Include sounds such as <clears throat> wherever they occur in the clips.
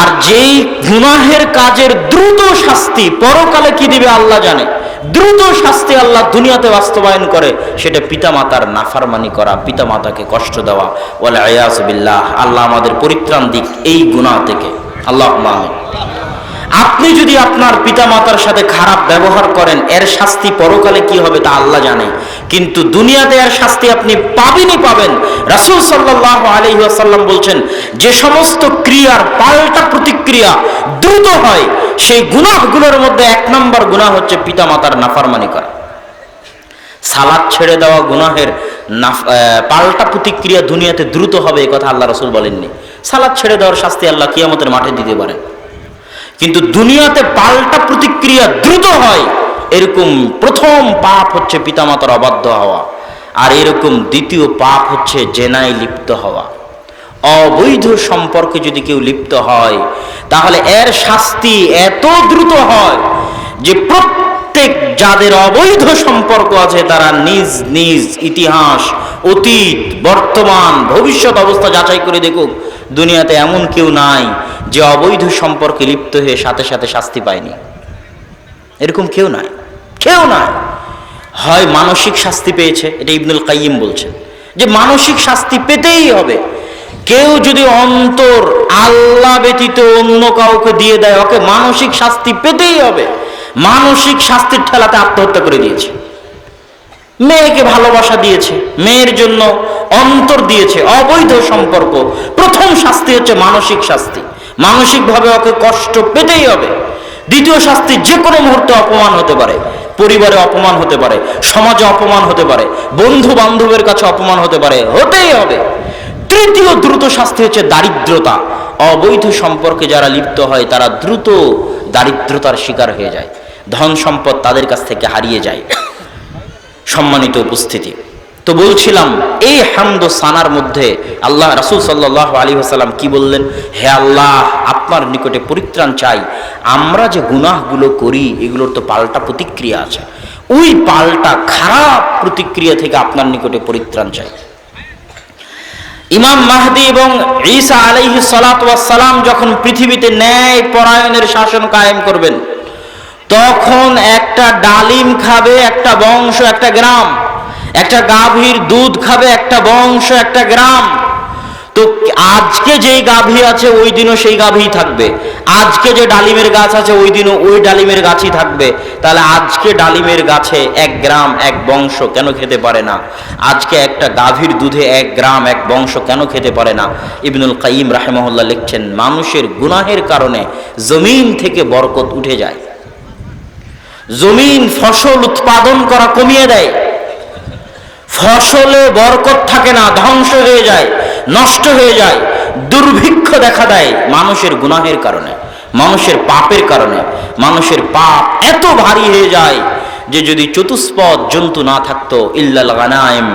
আর যেই গুনাহের কাজের দ্রুত শাস্তি পরকালে কি দিবে আল্লাহ জানে। দ্রুত শাস্তি আল্লাহ দুনিয়াতে বাস্তবায়ন করে, সেটা পিতামাতার নাফারমানি করা, পিতামাতাকে কষ্ট দেওয়া। বলে আয়াস বিল্লাহ, আল্লাহ আমাদের পরিত্রাণ দিক এই গুনাহ থেকে। আল্লাহ আমিন। আপনি যদি আপনার পিতামাতার সাথে খারাপ ব্যবহার করেন, এর শাস্তি পরকালে কি হবে তা আল্লাহ জানে। কিন্তু দুনিয়াতে এর শাস্তি আপনি পাবেনই পাবেন। রাসূল সাল্লাল্লাহু আলাইহি ওয়াসাল্লাম বলছেন, যে সমস্ত ক্রিয়ার পাল্টা প্রতিক্রিয়া দ্রুত হয়, সেই গুনাহগুলোর মধ্যে এক নম্বর গুনাহ হচ্ছে পিতামাতার নাফরমানি করা। সালাদ ছেড়ে দেওয়া গুনাহের পাল্টা প্রতিক্রিয়া দুনিয়াতে দ্রুত হবে এই কথা আল্লাহ রসুল বলেননি। সালাদ ছেড়ে দেওয়ার শাস্তি আল্লাহ কিয়ামতের মাঠে দিতে পারেন। কিন্তু দুনিয়াতে পাল্টা প্রতিক্রিয়া দ্রুত হয়, এরকম প্রথম পাপ হচ্ছে পিতামাতার অবাধ্য হওয়া, আর এরকম দ্বিতীয় পাপ হচ্ছে জেনায় লিপ্ত হওয়া। অবৈধ সম্পর্কে যদি কেউ লিপ্ত হয়, তাহলে এর শাস্তি এত দ্রুত হয় যে প্রত্যেক যাদের অবৈধ সম্পর্ক আছে, তারা নিজ নিজ ইতিহাস, অতীত, বর্তমান, ভবিষ্যৎ অবস্থা যাচাই করে দেখুক দুনিয়াতে এমন কেউ নাই যে অবৈধ সম্পর্কে লিপ্ত হয়ে সাথে সাথে শাস্তি পায়নি। এরকম কেউ নাই। কেউ নাই। হয় মানসিক শাস্তি পেয়েছে, এটা ইবনুল কাইয়িম বলছেন। যে মানসিক শাস্তি পেতেই হবে। কেউ যদি অন্তর আল্লাহ ব্যতীত অন্য কাউকে দিয়ে দেয়, ওকে মানসিক শাস্তি পেতেই হবে। মানসিক শাস্তির ঠেলাতে আত্মহত্যা করে দিয়েছে। মেয়েকে ভালোবাসা দিয়েছে, মেয়ের জন্য অন্তর দিয়েছে, অবৈধ সম্পর্ক। প্রথম শাস্তি হচ্ছে মানসিক শাস্তি। মানসিকভাবে ওকে কষ্ট পেতেই হবে। দ্বিতীয় শাস্তি যে কোনো মুহূর্তে অপমান হতে পারে। পরিবারে অপমান হতে পারে, সমাজে অপমান হতে পারে বন্ধু বান্ধবের কাছে অপমান হতে পারে, হতেই হবে। তৃতীয় দ্রুত শাস্তি হচ্ছে দারিদ্রতা। অবৈধ সম্পর্কে যারা লিপ্ত হয়, তারা দ্রুত দারিদ্রতার শিকার হয়ে যায়। ধন সম্পদ তাদের কাছ থেকে হারিয়ে যায়। সম্মানিত উপস্থিতি। তো বলছিলাম, এই হামদ সানার মধ্যে আল্লাহ রাসূল সাল্লাহ আলী হাসাল্লাম কি বললেন? হে আল্লাহ, আপনার নিকটে পরিত্রাণ চাই। আমরা যে গুনাহগুলো করি, এগুলোর তো পাল্টা প্রতিক্রিয়া আছে। ওই পাল্টা খারাপ প্রতিক্রিয়া থেকে আপনার নিকটে পরিত্রাণ চাই। ইমাম মাহদি এবং ঈসা আলাইহি সালাম যখন পৃথিবীতে ন্যায় পরায়ণের শাসন কায়েম করবেন তখন একটা ডালিম খাবে, একটা বংশ, একটা গ্রাম। একটা গাভীর দুধ খাবে, একটা বংশ, একটা গ্রাম। তো আজকে যেই গাভী আছে, ওই দিনও সেই গাভী থাকবে। আজকে যে ডালিমের গাছ আছে, ওই দিনও ওই ডালিমের গাছই থাকবে। তাহলে আজকে ডালিমের গাছে এক গ্রাম, এক বংশ কেন খেতে পারে না? আজকে একটা গাভীর দুধে এক গ্রাম, এক বংশ কেন খেতে পারে না? ইবনুল কাইম রাহেমহল্লা লিখছেন, মানুষের গুনাহের কারণে জমিন থেকে বরকত উঠে যায়। জমিন ফসল উৎপাদন করা কমিয়ে দেয়। ফসলে বরকত থাকে না, ধ্বংস হয়ে যায়, নষ্ট হয়ে যায়, দুর্ভিক্ষ দেখা দেয় মানুষের গুনাহের কারণে, মানুষের পাপের কারণে, মানুষের পাপ এত ভারী হয়ে যায় যে যদি চতুষ্পদ জন্তু না থাকতো, ইল্লাল গানায়েম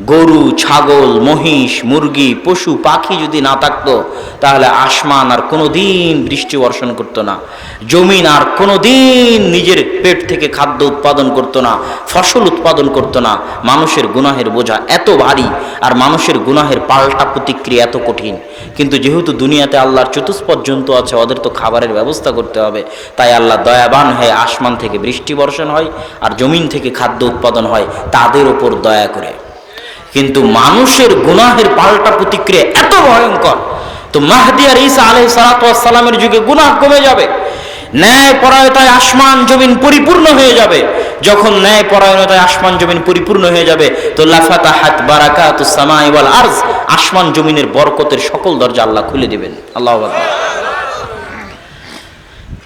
গরু, ছাগল, মহিষ, মুরগি, পশু, পাখি যদি না থাকতো, তাহলে আসমান আর কোনো দিন বৃষ্টি বর্ষণ করতো না। জমিন আর কোনো দিন নিজের পেট থেকে খাদ্য উৎপাদন করতো না, ফসল উৎপাদন করতো না। মানুষের গুনাহের বোঝা এত ভারী আর মানুষের গুনাহের পাল্টা প্রতিক্রিয়া এত কঠিন। কিন্তু যেহেতু দুনিয়াতে আল্লাহর চতুষ্পদ জন্তু আছে, ওদের তো খাবারের ব্যবস্থা করতে হবে। তাই আল্লাহ দয়াবান হয়ে আসমান থেকে বৃষ্টি বর্ষণ হয় আর জমিন থেকে খাদ্য উৎপাদন হয়, তাদের ওপর দয়া করে। কিন্তু মানুষের গুনাহের পাল্টা প্রতিক্রিয়া এত ভয়ঙ্কর। তো মাহদি আর ঈসা আলহ সালামের যুগে গুনাহ কমে যাবে ন্যায় পরায়তায় আসমান, জমিন পরিপূর্ণ হয়ে যাবে। যখন ন্যায় পরায়ণতায় আসমান, জমিন পরিপূর্ণ হয়ে যাবে, তো লাফাতা হাত বারাকাত সামাই ওয়াল আরজ, আসমান, জমিনের বরকতের সকল দরজা আল্লাহ খুলে দেবেন। আল্লাহ।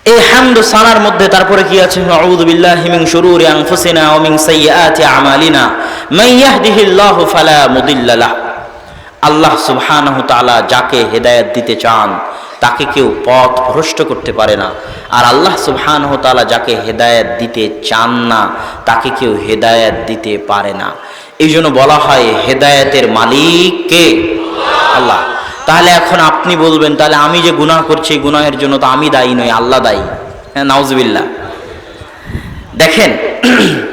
এই হামদ সানার মধ্যে তারপরে কি আছে? আউযু বিল্লাহি মিন শুরুরি আনফুসিনা ওয়া মিন সাইয়্যাতি আমালিনা। মান ইয়াহদিহিল্লাহু ফালা মুদিল্লা লাহ। আল্লাহ সুবহানাহু তাআলা যাকে হেদায়েত দিতে চান, তাকে কেউ পথ ভ্রষ্ট করতে পারে না। আর আল্লাহ সুবহানাহু তাআলা যাকে হেদায়েত দিতে চান না, তাকে কেউ হেদায়েত দিতে পারে না। এই জন্য বলা হয় হেদায়েতের মালিক কে? আল্লাহ। তাহলে এখন আপনি বলবেন, তাহলে আমি যে গুনাহ করছি গুনাহের জন্য তো আমি দায়ী নই, আল্লাহ দায়ী। হ্যাঁ নাউজবিল্লা দেখেন,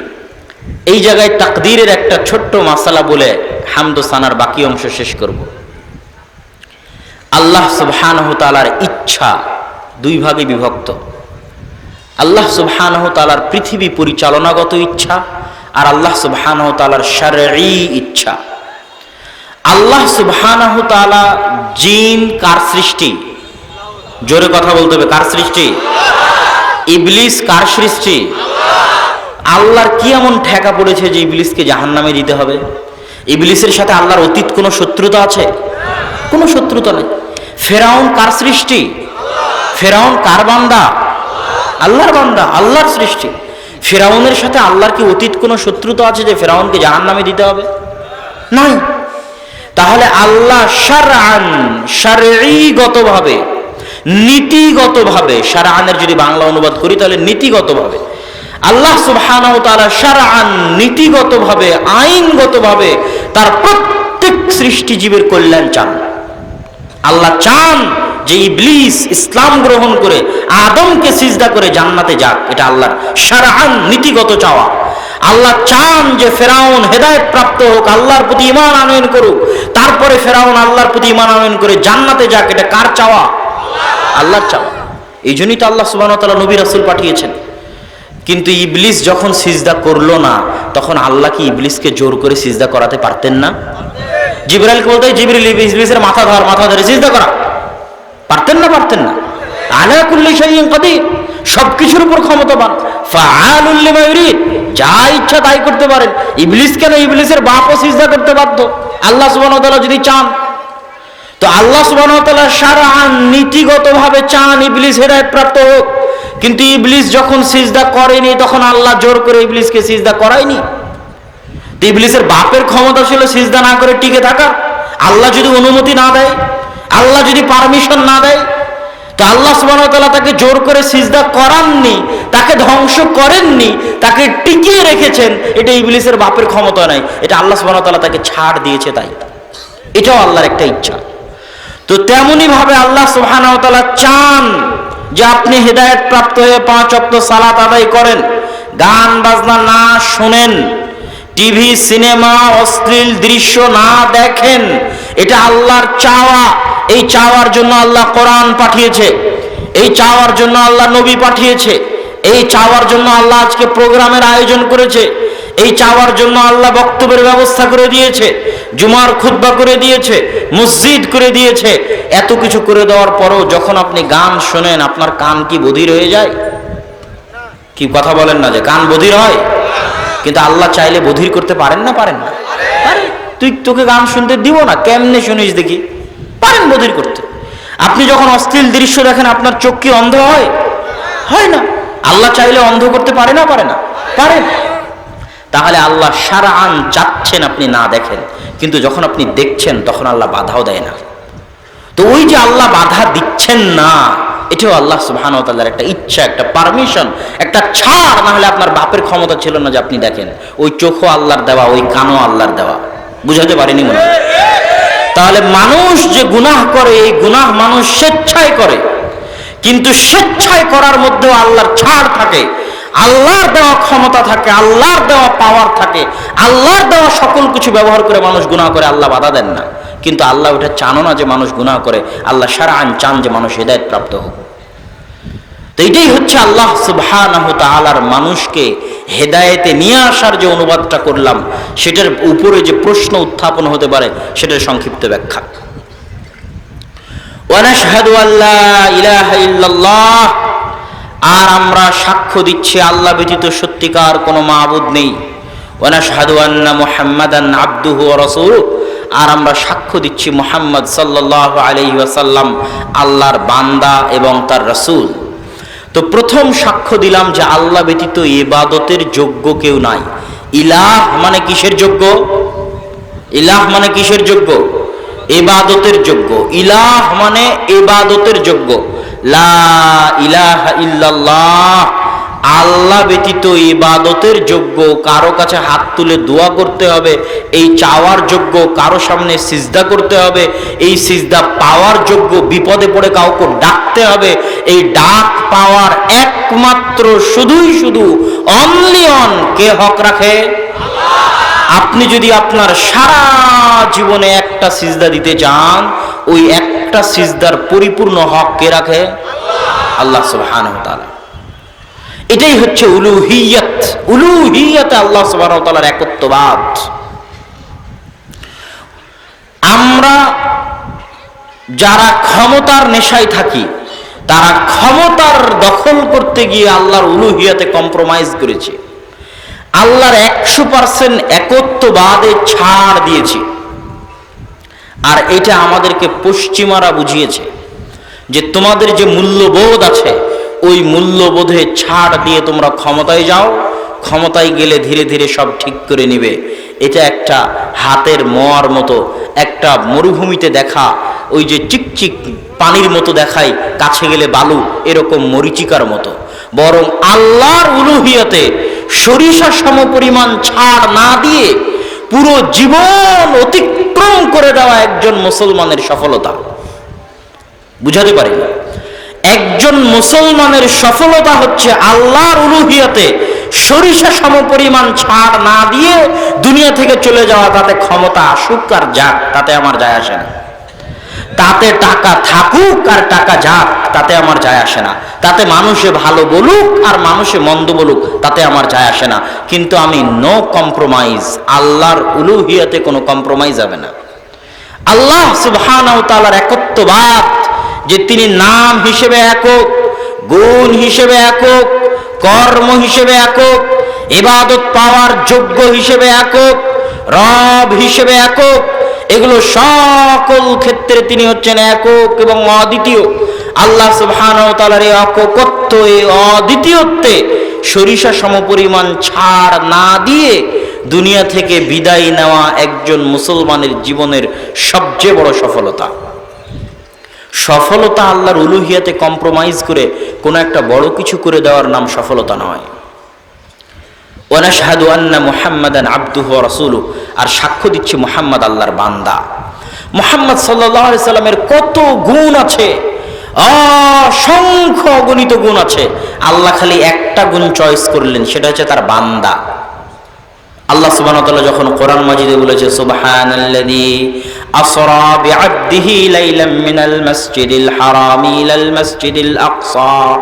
<clears throat> এই জায়গায় তাকদিরের একটা ছোট্ট মাসালা বলে হামদোসানার বাকি অংশ শেষ করব। আল্লাহ সুবহানহ তালার ইচ্ছা দুই ভাগে বিভক্ত। আল্লাহ সুবহানহ তালার পৃথিবী পরিচালনাগত ইচ্ছা আর আল্লাহ সুবহানহ তালার শারঈ ইচ্ছা। আল্লাহ সুবহানহ জিন কার সৃষ্টি? জোরে কথা বলতে হবে, কার সৃষ্টি? ইবলিস কার সৃষ্টি? আল্লাহর কি এমন ঠেকা পড়েছে যে ইবলিসকে জাহান্নামে দিতে হবে? ইবলিসের সাথে আল্লাহর অতীত কোনো শত্রুতা আছে? কোনো শত্রুতা নেই। ফেরাউন কার সৃষ্টি? ফেরাউন কার বান্দা? আল্লাহর বান্দা, আল্লাহর সৃষ্টি। ফেরাউনের সাথে আল্লাহর কি অতীত কোনো শত্রুতা আছে যে ফেরাউনকে জাহান্নামে দিতে হবে? নাই। তাহলে আল্লাহ সারান শারীগতভাবে নীতিগতভাবে সারানের যদি বাংলা অনুবাদ করি তাহলে নীতিগতভাবে, আল্লাহ সুবহানাহু তাআলা সারান নীতিগতভাবে, আইনগতভাবে তার প্রত্যেক সৃষ্টিজীবের কল্যাণ চান। আল্লাহ চান যে ইবলিস ইসলাম গ্রহণ করে, আদমকে সিজদা করে জান্নাতে যাক। এটা আল্লাহর সারাহান নীতিগত চাওয়া। আল্লাহ চান যে ফেরাউন হেদায়ত প্রাপ্ত হোক, আল্লাহর প্রতি ইমান আনয়ন করুক। তারপরে ফেরাউন আল্লাহর প্রতি ইমান আনয়ন করে জান্নাতে যাক। এটা কার চাওয়া? আল্লাহর চাওয়া। এই জন্যই তো আল্লাহ সুবহানাহু ওয়া তাআলা নবী রাসূল পাঠিয়েছেন। কিন্তু ইবলিস যখন সিজদা করল না, তখন আল্লাহ কি ইবলিসকে জোর করে সিজদা করাতে পারতেন না? জিব্রাইলকে বলতে জিবরিল, ইবলিসের মাথা ধর, মাথা ধরে সিজদা করা। পারতেন না পারতেন না। আলা কুল্লি শাইইন কাদির। সবকিছুর উপর ক্ষমতাবান। যা ইচ্ছা তাই করতে পারেন। ইবলিস কেন ইবলিসের বাপও সিজদা করতে বাধ্য? আল্লাহ সুবহানাহু যদি চান, তো আল্লাহ তাআলা সারান নীতিগতভাবে চান ইবলিস হেদায়েত প্রাপ্ত হোক। কিন্তু ইবলিস যখন সিজদা করেনি, তখন আল্লাহ জোর করে ইবলিসকে সিজদা করায়নি। তো ইবলিসের বাপের ক্ষমতা ছিল সিজদা না করে টিকে থাকার আল্লাহ যদি অনুমতি না দেয়, আল্লাহ যদি পারমিশন না দেয় তো আল্লাহ সুবাহতাল্লাহ তাকে জোর করে সিজদা করাননি, তাকে ধ্বংস করেননি, তাকে টিকিয়ে রেখেছেন, এটা ইবলিসের বাপের ক্ষমতা নাই, এটা আল্লাহ সুবাহতাল্লাহ তাকে ছাড় দিয়েছে তাই। এটাও আল্লাহর একটা ইচ্ছা। তো তেমনি ভাবে আল্লাহ সুবহানাহু চান যে আপনি হেদায়েত প্রাপ্ত হয়ে পাঁচ অক্ত সালাত আদায় করেন, গান বাজনা না শুনেন, টিভি, সিনেমা, অশ্লীল দৃশ্য না দেখেন, এটা আল্লাহর চাওয়া। এই চাওয়ার জন্য আল্লাহ কোরআন পাঠিয়েছে, এই চাওয়ার জন্য আল্লাহ নবী পাঠিয়েছে, এই চাওয়ার জন্য আল্লাহ আজকে প্রোগ্রামের আয়োজন করেছে, এই চাওয়ার জন্য আল্লাহ বক্তব্যের ব্যবস্থা করে দিয়েছে, জুমার খুতবা করে দিয়েছে, মসজিদ করে দিয়েছে, এত কিছু করে দেওয়ার পরও যখন আপনি গান শোনেন, আপনার কান কি বধির হয়ে যায়? কি কথা বলেন না যে কান বধির হয়? কিন্তু আল্লাহ চাইলে বধির করতে পারেন না পারেন না? তুই তোকে গান শুনতে দিব না, কেমনে শুনিস দেখি? বধির করতে। আপনি যখন অশ্লীল দৃশ্য দেখেন, আপনার চোখ কি অন্ধ হয়? হয় না। আল্লাহ চাইলে অন্ধ করতে পারে না পারে না। পারেন তাহলে আল্লাহ সারা আন চাচ্ছেন আপনি না দেখেন। কিন্তু যখন আপনি দেখছেন, তখন আল্লাহ বাধাও দেয় না। তো ওই যে আল্লাহ বাধা দিচ্ছেন না, এটাও আল্লাহ তাল্লার একটা ইচ্ছা, একটা পারমিশন, একটা ছাড়। না হলে আপনার বাপের ক্ষমতা ছিল না যে আপনি দেখেন। ওই চোখও আল্লাহর দেওয়া, ওই কানও আল্লাহর দেওয়া। বুঝাতে পারিনি মনে হয়? তাহলে মানুষ যে গুনাহ করে, এই গুনাহ মানুষ স্বেচ্ছায় করে। কিন্তু স্বেচ্ছায় করার মধ্যেও আল্লাহর ছাড় থাকে, আল্লাহর দেওয়া ক্ষমতা থাকে, আল্লাহর দেওয়া পাওয়ার থাকে, আল্লাহর দেওয়া সকল কিছু ব্যবহার করে মানুষ গুনাহ করে, আল্লাহ বাধা দেন না। কিন্তু আল্লাহ ওটা চানো না যে মানুষ গুনাহ করে, আল্লাহ সারা আন চান যে মানুষ হৃদায়ত প্রাপ্ত হোক। তো এটাই হচ্ছে আল্লাহ সুবহানাহু তাআলার মানুষকে হেদায়েতে নিয়ে আসার যে অনুবাদটা করলাম, সেটার উপরে যে প্রশ্ন উত্থাপন হতে পারে, সেটার সংক্ষিপ্ত ব্যাখ্যা। ওয়ানাশহাদু আল্লা ইলাহা ইল্লাল্লাহ, আর আমরা সাক্ষ্য দিচ্ছি আল্লাহ ব্যতীত সত্যিকার কোনো মাবুদ নেই। ওয়ানাশহাদু আন্না মুহাম্মাদান আবদুহু ওয়া রাসূলুহু, আর আমরা সাক্ষ্য দিচ্ছি মুহাম্মদ সাল্লাল্লাহু আলাইহি ওয়াসাল্লাম, আল্লাহর বান্দা এবং তার রাসূল। তো প্রথম সাক্ষ্য দিলাম যে আল্লাহ ব্যতীত এবাদতের যোগ্য কেউ নাই। ইলাহ মানে কিসের যোগ্য? ইলাহ মানে কিসের যোগ্য? এবাদতের যোগ্য। ইলাহ মানে এবাদতের যোগ্য। লা ইলাহ ইল্লাল্লাহ আল্লাহ ব্যতীত ইবাদতের যোগ্য, কারও কাছে হাত তুলে দোয়া করতে হবে, এই চাওয়ার যোগ্য, কারও সামনে সিজদা করতে হবে, এই সিজদা পাওয়ার যোগ্য, বিপদে পড়ে কাউকে ডাকতে হবে, এই ডাক পাওয়ার একমাত্র শুধুই শুধু অনলি অন কে হক রাখে? আপনি যদি আপনার সারা জীবনে একটা সিজদা দিতে চান, ওই একটা সিজদার পরিপূর্ণ হক কে রাখে? আল্লাহ। সুবহানাহু তাআলা। এটাই হচ্ছে উলুহিয়াত। উলুহিয়াতে আল্লাহ তাআলার একত্ববাদ। আমরা যারা ক্ষমতার নেশায় থাকি, তারা ক্ষমতার দখল করতে গিয়ে আল্লাহর উলুহিয়াতে কম্প্রোমাইজ করেছে। আল্লাহর একশো পার্সেন্ট একত্ববাদে ছাড় দিয়েছে। আর এটা আমাদেরকে পশ্চিমারা বুঝিয়েছে যে তোমাদের যে মূল্যবোধ আছে ওই মূল্যবোধে ছাড় দিয়ে তোমরা ক্ষমতায় যাও, ক্ষমতায় গেলে ধীরে ধীরে সব ঠিক করে নিবে। এটা একটা হাতের মোয়ার মতো, একটা মরুভূমিতে দেখা, ওই যে চিকচিক পানির মতো দেখায় কাছে গেলে বালু, এরকম মরিচিকার মতো। বরং আল্লাহর উলুহিয়াতে সরিষা সমপরিমাণ ছাড় না দিয়ে পুরো জীবন অতিক্রম করে দেওয়া একজন মুসলমানের সফলতা। বুঝাতে পারি না। একজন মুসলমানের সফলতা হচ্ছে আল্লাহর উলুহিয়াতে সরিষা সমপরিমাণ ছাড় না দিয়ে দুনিয়া থেকে চলে যাওয়া, তাতে ক্ষমতা আসুক আর যাক, তাতে আমার যায় আসে না। তাতে টাকা থাকুক আর টাকা যাক, তাতে আমার যায় আসে না। তাতে মানুষে ভালো বলুক আর মানুষে মন্দ বলুক, তাতে আমার যায় আসে না। কিন্তু আমি নো কম্প্রোমাইজ আল্লাহর উলুহিয়াতে কোনো কম্প্রোমাইজ হবে না। আল্লাহ সুবহানাহু তাআলার একত্ববাদ যে তিনি নাম হিসেবে একক, গুণ হিসেবে একক, কর্ম হিসেবে একক এবাদত পাওয়ার যোগ্য হিসেবে একক, রব হিসেবে একক, এগুলো সকল ক্ষেত্রে তিনি হচ্ছেন একক এবং অদ্বিতীয়। আল্লাহ সুবহানাহু তাআলার এই এককত্ব, এই অদ্বিতীয়ত্বে সরিষা সমপরিমাণ ছাড় না দিয়ে দুনিয়া থেকে বিদায় নেওয়া একজন মুসলমানের জীবনের সবচেয়ে বড় সফলতা। সফলতা আল্লাহর উলুহিয়াতে কম্প্রোমাইজ করে কোনো একটা বড় কিছু করে দেওয়ার নাম সফলতা নয়। ওয়ানাশহাদু আন্না মুহাম্মাদান আবদুহু ওয়া রাসূলুহু, আর সাক্ষ্য দিচ্ছে মুহাম্মদ আল্লাহর বান্দা। মুহাম্মদ আলাইহি সাল্লামের কত গুণ আছে, অসংখ্য অগণিত গুণ আছে। আল্লাহ খালি একটা গুণ চয়েস করলেন, সেটা হচ্ছে তার বান্দা। আল্লাহ ওয়া যখন কোরআন মাজিদে বলেছে, সুবহানাল্লাযী আসরা বিআবদিহি লাইলাম মিনাল মাসজিদিল হারামি ইলাল মাসজিদিল আকসা।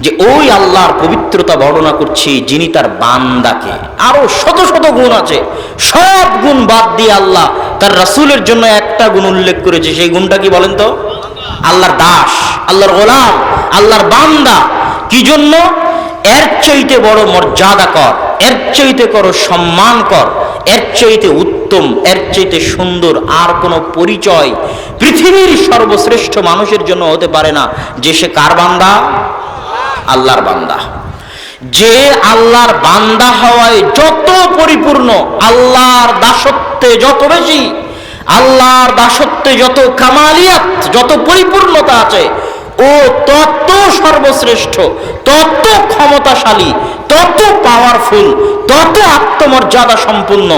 যে ওই আল্লাহর পবিত্রতা বর্ণনা করছি, যিনি তার বান্দাকে। আরও শত শত গুণ আছে। সব গুণ বাদ দিয়ে আল্লাহ তার রাসূলের জন্য একটা গুণ উল্লেখ করেছে। সেই গুণটা কি বলেন তো? আল্লাহর দাস, আল্লাহর গোলাম, আল্লাহর বান্দা। কি জন্য? এর চাইতে বড় মর্যাদা কর, এর চাইতে করো সম্মান কর, এর চাইতে উত্তম। এর চাইতে সুন্দর আর কোনো পরিচয় পৃথিবীর সর্বশ্রেষ্ঠ মানুষের জন্য হতে পারে না। যে সে কার বান্দা? আল্লাহর বান্দা। যে আল্লাহর বান্দা হওয়ায় যত পরিপূর্ণ, আল্লাহর দাসত্বে যত বেশি, আল্লাহর দাসত্বে যত কামালিয়াত, যত পরিপূর্ণতা আছে ও তত সর্বশ্রেষ্ঠ তত ক্ষমতাশালী তত পাওয়ারফুল তত আত্মমর্যাদা সম্পূর্ণ।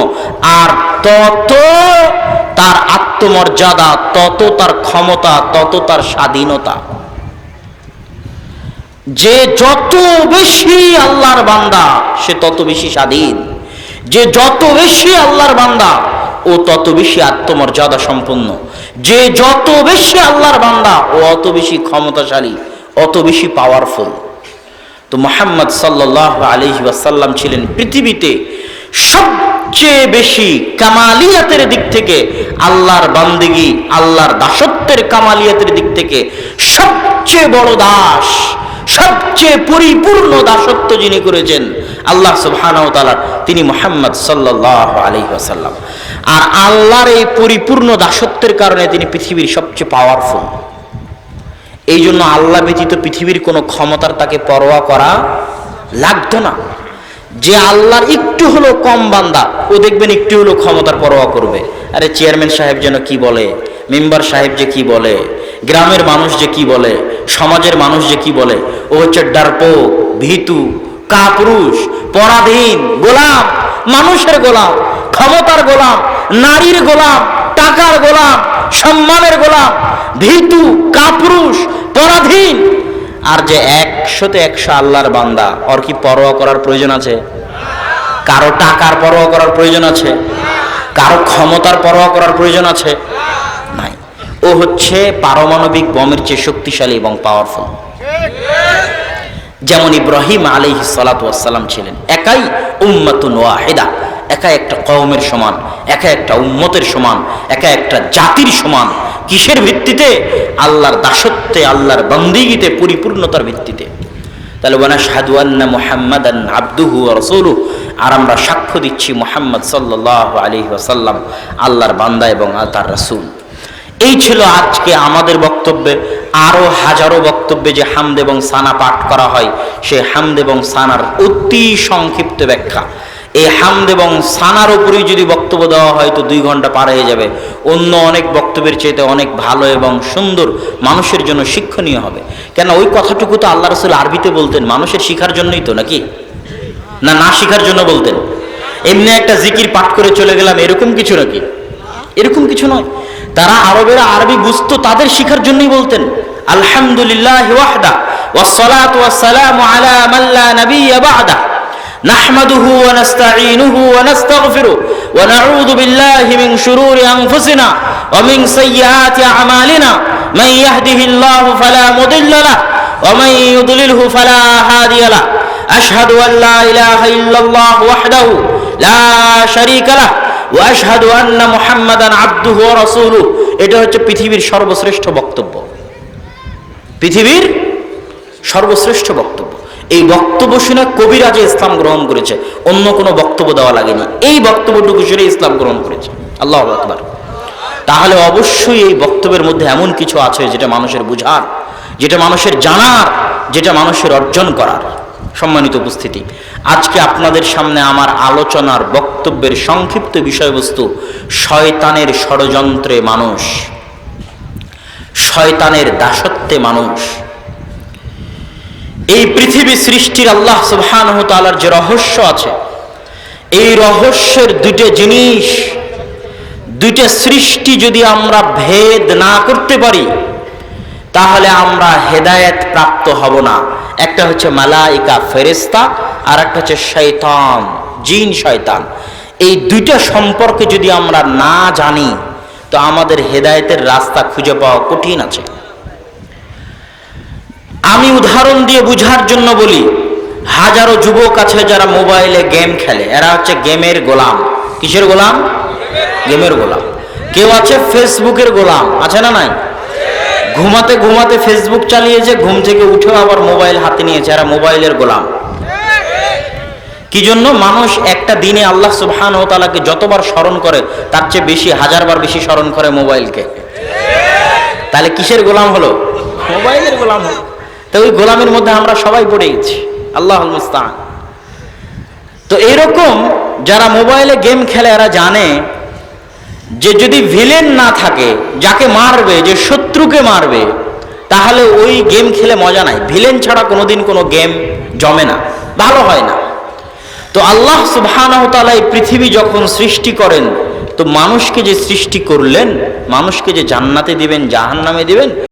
আর তত তার আত্মমর্যাদা তত তার ক্ষমতা তত তার স্বাধীনতা। যে যত বেশি আল্লাহর বান্দা, সে তত বেশি স্বাধীন। যে যত বেশি আল্লাহর বান্দা, ও তত বেশি আত্মমর্যাদা সম্পন্ন যে যত বেশি আল্লাহর বান্দা, ও অত বেশি ক্ষমতাশালী, অত বেশি পাওয়ারফুল তো মোহাম্মদ সাল্লাহ আলহি ওয়াসাল্লাম ছিলেন পৃথিবীতে সবচেয়ে বেশি কামালিয়াতের দিক থেকে আল্লাহর বান্দিগি, আল্লাহর দাসত্বের কামালিয়াতের দিক থেকে সবচেয়ে বড় দাস, সবচেয়ে পরিপূর্ণ দাসত্ব যিনি করেছেন, আল্লাহ সুবহানাহু তাআলা তিনি মুহাম্মদ সাল্লাল্লাহু আলাইহি ওয়াসাল্লাম। আর আল্লাহর এই পরিপূর্ণ দাসত্বের কারণে তিনি পৃথিবীর সবচেয়ে পাওয়ারফুল এই জন্য আল্লাহ ব্যতীত পৃথিবীর কোনো ক্ষমতার তাকে পরোয়া করা লাগতো না। যে আল্লাহর একটু হলো কম বান্দা, ও দেখবেন একটু হলো ক্ষমতার পরোয়া করবে। আরে চেয়ারম্যান সাহেব যেন কি বলে? মেম্বার সাহেব যে কি বলে? গ্রামের মানুষ যে কি বলে? সমাজের মানুষ যে কি বলে? ও হচ্ছে ডারপো, ভীতু, কাপুরুষ পরাধীন, গোলাম, মানুষের গোলাম, ক্ষমতার গোলাম, নারীর গোলাম, টাকার গোলাম, সম্মানের গোলাম, ভীতু, কাপুরুষ, পরাধীন। আর যে একশোতে একশো আল্লাহর বান্দা, ওর কি পরোয়া করার প্রয়োজন আছে? কারও টাকার পরোয়া করার প্রয়োজন আছে? কারও ক্ষমতার পরোয়া করার প্রয়োজন আছে? নাই। ও ও হচ্ছে পারমাণবিক বমের চেয়ে শক্তিশালী এবং পাওয়ারফুল যেমন ইব্রাহিম আলাইহি সালাম ছিলেন, একাই উম্মাতুন ওয়াহিদা একা একটা কওমের সমান একা একটা উম্মতের সমান একা একটা জাতির সমান। কিসের ভিত্তিতে? আল্লাহর দাসত্বে, আল্লাহর বন্দিগিতে, পরিপূর্ণতার ভিত্তিতে। তাহলে ওয়ানা শাহাদু আন্না মুহাম্মাদান আবদুহু ওয়া রাসূলুহু, আর আমরা সাক্ষ্য দিচ্ছি মোহাম্মদ সাল্লাল্লাহু আলাইহি ওয়াসাল্লাম, আল্লাহর বান্দা এবং তার রাসূল। এই ছিল আজকে আমাদের বক্তব্যে। আরও হাজারো বক্তব্যে যে হামদ এবং সানা পাঠ করা হয়, সে হামদ এবং সানার অতি সংক্ষিপ্ত ব্যাখ্যা। এই হামদ এবং সানার উপরেই যদি বক্তব্য দেওয়া হয়, তো দুই ঘণ্টা পার হয়ে যাবে। অন্য অনেক বক্তব্যের চাইতে অনেক ভালো এবং সুন্দর মানুষের জন্য শিক্ষণীয় হবে। কেন, ওই কথাটুকু তো আল্লাহ রসুল আরবিতে বলতেন, মানুষের শিখার জন্যই তো নাকি? না না শিখার জন্য বলতেন। এমনি একটা জিকির পাঠ করে চলে গেলাম, এরকম কিছু নাকি? এরকম কিছু নয়। তারা আরবেরা আরবি বুঝতো তাদের শিখার জন্যই বলতেন আলহামদুলিল্লাহ ওয়াহদা والصلاة والسلام على من لا نبي بعده نحمده ونستعينه ونستغفره ونعوذ بالله من شرور أنفسنا ومن سيئات أعمالنا من يهده الله فلا مضل له ومن يضلله فلا هادي له أشهد أن لا إله إلا الله وحده لا شريك له ওয়াশহাদু আন্না মুহাম্মাদান আবদুহু ওয়া এটা হচ্ছে পৃথিবীর সর্বশ্রেষ্ঠ বক্তব্য। পৃথিবীর সর্বশ্রেষ্ঠ বক্তব্য। এই বক্তব্য শুনে কবিরাজে ইসলাম গ্রহণ করেছে। অন্য কোনো বক্তব্য দেওয়া লাগেনি। এই বক্তব্যটুকু শুনে ইসলাম গ্রহণ করেছে। আল্লাহ আকবার। তাহলে অবশ্যই এই বক্তব্যের মধ্যে এমন কিছু আছে যেটা মানুষের বুঝার, যেটা মানুষের জানার, যেটা মানুষের অর্জন করার। সম্মানিত উপস্থিতি। আজকে আপনাদের সামনে আমার আলোচনার বক্তব্যের সংক্ষিপ্ত বিষয়বস্তু, শয়তানের ষড়যন্ত্রে মানুষ। শয়তানের দাসত্বে মানুষ। এই পৃথিবী সৃষ্টির আল্লাহ সুবহানাহু ওয়া তাআলার যে রহস্য আছে, এই রহস্যের দুটো জিনিস, দুইটা সৃষ্টি যদি আমরা ভেদ না করতে পারি তাহলে আমরা হেদায়েত প্রাপ্ত হব না। একটা হচ্ছে মালাইকা ফেরেস্তা আর একটা হচ্ছে শয়তান, জিন, শয়তান। এই দুইটা সম্পর্কে যদি আমরা না জানি, তো আমাদের হেদায়েতের রাস্তা খুঁজে পাওয়া কঠিন আছে। আমি উদাহরণ দিয়ে বুঝার জন্য বলি, হাজারো যুবক আছে যারা মোবাইলে গেম খেলে। এরা হচ্ছে গেমের গোলাম। কিসের গোলাম? গেমের গোলাম। কেউ আছে ফেসবুকের গোলাম। আছে না নাই? ঘুমাতে ঘুমাতে ফেসবুক চালিয়েছে, ঘুম থেকে উঠেও আবার মোবাইল হাতে নিয়েছে, এরা মোবাইলের গোলাম। কি জন্য মানুষ একটা দিনে আল্লাহ সুবহান ও তালাকে যতবার স্মরণ করে, তার চেয়ে বেশি, হাজারবার বেশি স্মরণ করে মোবাইলকে তাহলে কিসের গোলাম হলো? মোবাইলের গোলাম হলো। তো ওই গোলামের মধ্যে আমরা সবাই পড়ে গেছি আল্লাহ তো এরকম যারা মোবাইলে গেম খেলে, এরা জানে যে যদি ভিলেন না থাকে, যাকে মারবে, যে শত্রুকে মারবে, তাহলে ওই গেম খেলে মজা নাই। ভিলেন ছাড়া কোনোদিন কোনো গেম জমে না, ভালো হয় না। তো আল্লাহ সুবাহানহতালা এই পৃথিবী যখন সৃষ্টি করেন, তো মানুষকে যে সৃষ্টি করলেন, মানুষকে যে জান্নাতে দিবেন, জাহান্নামে দিবেন